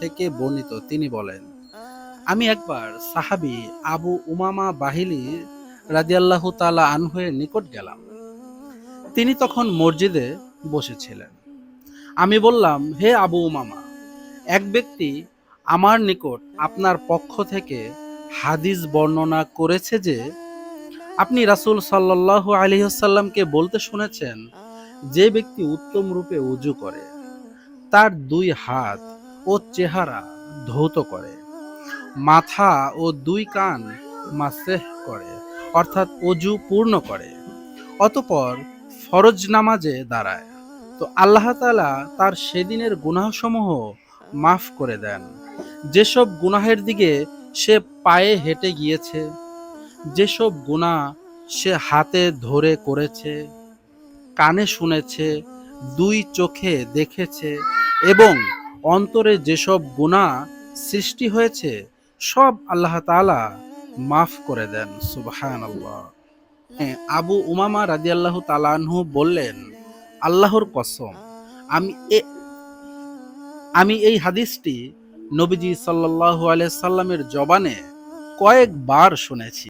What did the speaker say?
থেকে বর্ণিত, তিনি বলেন, আমি একবার সাহাবি আবু উমামা বাহিলি রাদিয়াল্লাহু তাআলা আনহুয়ের নিকট গেলাম। তিনি তখন মসজিদে বসেছিলেন। আমি বললাম, হে আবু উমামা, এক ব্যক্তি আমার নিকট আপনার পক্ষ থেকে হাদিস বর্ণনা করেছে যে, আপনি রাসূল সাল্লাল্লাহু আলাইহি বলতে শুনেছেন, যে ব্যক্তি উত্তম রূপে উজু করে, তার দুই হাত ও চেহারা ধৌত করে। মাথা ও দুই কান মাসেহ করে, অর্থাৎ অজু পূর্ণ করে। অতপর ফরজ নামাজে দাঁড়ায়। তো আল্লাহ তাআলা তার সেদিনের গুনাহসমূহ মাফ করে দেন। যেসব গুনাহের দিকে সে পায়ে হেঁটে গিয়েছে, যেসব গুনাহ সে হাতে ধরে করেছে, কানে শুনেছে, দুই চোখে দেখেছে এবং অন্তরে যেসব গুণা সৃষ্টি হয়েছে, সব আল্লাহ তাআলা মাফ করে দেন সুবহান আল্লাহ হ্যাঁ আবু উমামা রাদিয়াল্লাহ তালানহু বললেন, আল্লাহর কসম, আমি আমি এই হাদিসটি নবীজি সাল্লাল্লাহু আলাইহি সাল্লামের জবানে কয়েকবার শুনেছি।